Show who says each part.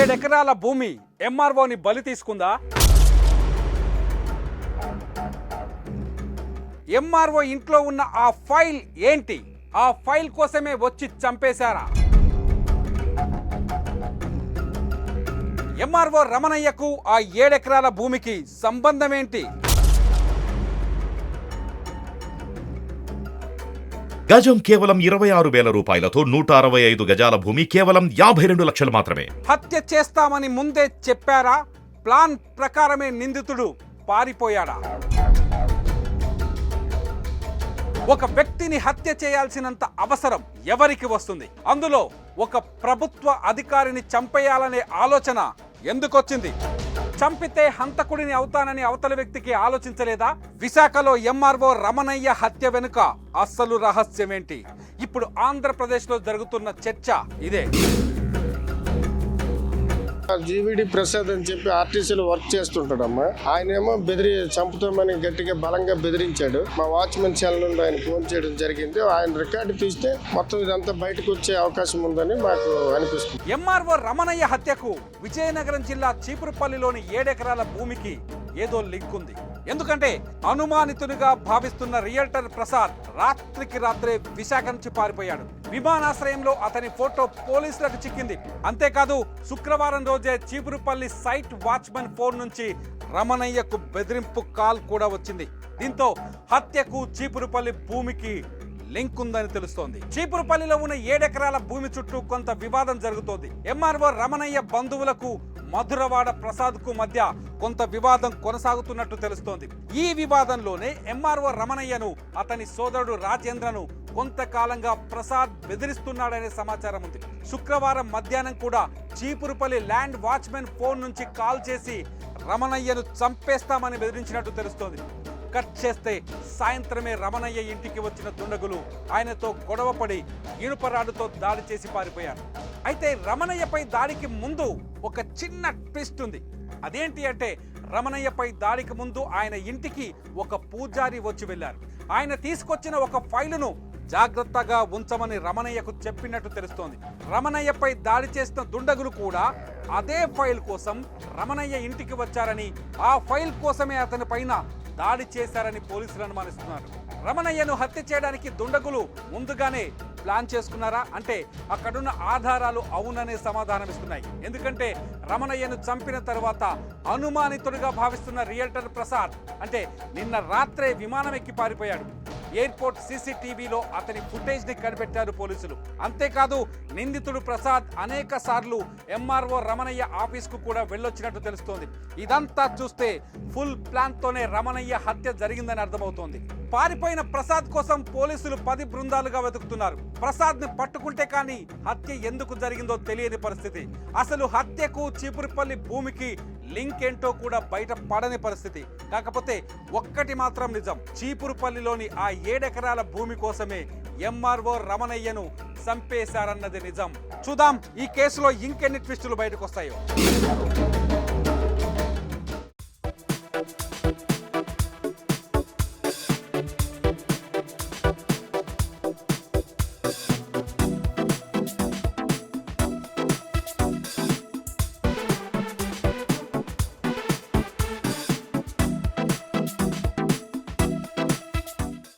Speaker 1: ఏడెకరాల భూమి ఎంఆర్ఓని బలి తీసుకుందా? ఎంఆర్ఓ ఇంట్లో ఉన్న ఆ ఫైల్ ఏంటి? ఆ ఫైల్ కోసమే వచ్చి చంపేశారా? ఎంఆర్ఓ రమణయ్యకు ఆ ఏడెకరాల భూమికి సంబంధం ఏంటి
Speaker 2: గజం కేవలం ఇరవై ఆరు వేల రూపాయలతో నూట అరవై ఐదు గజాల భూమి కేవలం యాభై రెండు లక్షలు మాత్రమే.
Speaker 1: హత్య చేస్తామని ముందే చెప్పారా? ప్లాన్ ప్రకారమే నిందితుడు పారిపోయాడా? ఒక వ్యక్తిని హత్య చేయాల్సినంత అవసరం ఎవరికి వస్తుంది? అందులో ఒక ప్రభుత్వ అధికారిని చంపేయాలనే ఆలోచన ఎందుకొచ్చింది? చంపితే హంతకుడిని అవుతానని అవతల వ్యక్తికి ఆలోచించలేదా? విశాఖలో ఎంఆర్ఓ రమణయ్య హత్య వెనుక అస్సలు రహస్యమేంటి? ఇప్పుడు ఆంధ్రప్రదేశ్లో జరుగుతున్న చర్చ ఇదే.
Speaker 3: జీవిడి ప్రసాద్ అని చెప్పి ఆర్టీసీలో వర్క్ చేస్తుంటాడమ్మా. ఆయన ఏమో బెదిరి చంపుతామని గట్టిగా బలంగా బెదిరించాడు. మా వాచ్మెన్ సెల్ నుండి ఆయన ఫోన్ చేయడం జరిగింది. ఆయన రికార్డు తీస్తే మొత్తం ఇదంతా బయటకు వచ్చే అవకాశం ఉందని మాకు అనిపిస్తుంది.
Speaker 1: ఎంఆర్ఓ రమణయ్య హత్యకు విజయనగరం జిల్లా చీపురుపల్లిలోని ఏడెకరాల భూమికి ఏదో లింక్ ఉంది. ఎందుకంటే అనుమానితునిగా భావిస్తున్న రియల్టర్ ప్రసాద్ రాత్రికి రాత్రే విశాఖ నుంచి పారిపోయాడు. విమానాశ్రయంలో అతని ఫోటో పోలీసులకు చిక్కింది. అంతేకాదు శుక్రవారం రోజే చీపురుపల్లి సైట్ వాచ్మెన్ ఫోన్ నుంచి రమణయ్యకు బెదిరింపు కాల్ కూడా వచ్చింది. దీంతో హత్యకు చీపురుపల్లి భూమికి లింక్ ఉందని తెలుస్తోంది. చీపురుపల్లిలో ఉన్న ఏడెకరాల భూమి చుట్టూ కొంత వివాదం జరుగుతోంది. ఎంఆర్ఓ రమణయ్య బంధువులకు మధురవాడ ప్రసాద్కు మధ్య కొంత వివాదం కొనసాగుతున్నట్టు తెలుస్తోంది. ఈ వివాదంలోనే ఎంఆర్ఓ రమణయ్యను అతని సోదరుడు రాజేంద్రను కొంతకాలంగా ప్రసాద్ బెదిరిస్తున్నాడనే సమాచారం ఉంది. శుక్రవారం మధ్యాహ్నం కూడా చీపురుపల్లి ల్యాండ్ వాచ్మెన్ ఫోన్ నుంచి కాల్ చేసి రమణయ్యను చంపేస్తామని బెదిరించినట్టు తెలుస్తోంది. కట్ చేస్తే సాయంత్రమే రమణయ్య ఇంటికి వచ్చిన దుండగులు ఆయనతో గొడవపడి ఇనుపరాడుతో దాడి చేసి పారిపోయారు. అయితే రమణయ్యపై దాడికి ముందు ఒక చిన్న ట్విస్ట్ ఉంది. అదేంటి అంటే రమణయ్యపై దాడికి ముందు ఆయన ఇంటికి ఒక పూజారి వచ్చి వెళ్ళారు. ఆయన తీసుకొచ్చిన ఒక ఫైలును జాగ్రత్తగా ఉంచమని రమణయ్యకు చెప్పినట్టు తెలుస్తోంది. రమణయ్యపై దాడి చేసిన దుండగులు కూడా అదే ఫైల్ కోసం రమణయ్య ఇంటికి వచ్చారని ఆ ఫైల్ కోసమే అతని పైన దాడి చేశారని పోలీసులు అనుమానిస్తున్నారు. రమణయ్యను హత్య చేయడానికి దుండగులు ముందుగానే ప్లాన్ చేసుకున్నారా? అంటే అక్కడున్న ఆధారాలు అవుననే సమాధానం ఇస్తున్నాయి. ఎందుకంటే రమణయ్యను చంపిన తర్వాత అనుమానితుడిగా భావిస్తున్న రియల్టర్ ప్రసాద్ అంటే నిన్న రాత్రే విమానం ఎక్కి పారిపోయాడు. ఎయిర్పోర్ట్ సీసీటీవీలో అతని ఫుటేజ్ని కనిపెట్టారు పోలీసులు. అంతేకాదు నిందితుడు ప్రసాద్ అనేక సార్లు ఎంఆర్ఓ రమణయ్య ఆఫీస్కు కూడా వెళ్ళొచ్చినట్టు తెలుస్తోంది. ఇదంతా చూస్తే ఫుల్ ప్లాన్ తోనే రమణయ్య హత్య జరిగిందని అర్థమవుతోంది. పారిపోయిన ప్రసాద్ కోసం పోలీసులు పది బృందాలుగా వెతుకుతున్నారు. ప్రసాద్ని పట్టుకుంటే కానీ హత్య ఎందుకు జరిగిందో తెలియని పరిస్థితి. అసలు హత్యకు చీపురుపల్లి భూమికి లింక్ ఏంటో కూడా బయట పడని పరిస్థితి. కాకపోతే ఒక్కటి మాత్రం నిజం చీపురుపల్లిలోని ఆ ఏడెకరాల భూమి కోసమే ఎంఆర్ఓ రమణయ్యను చంపేశారన్నది నిజం. చూద్దాం ఈ కేసులో ఇంకెన్ని ట్విస్టులు బయటకు వస్తాయో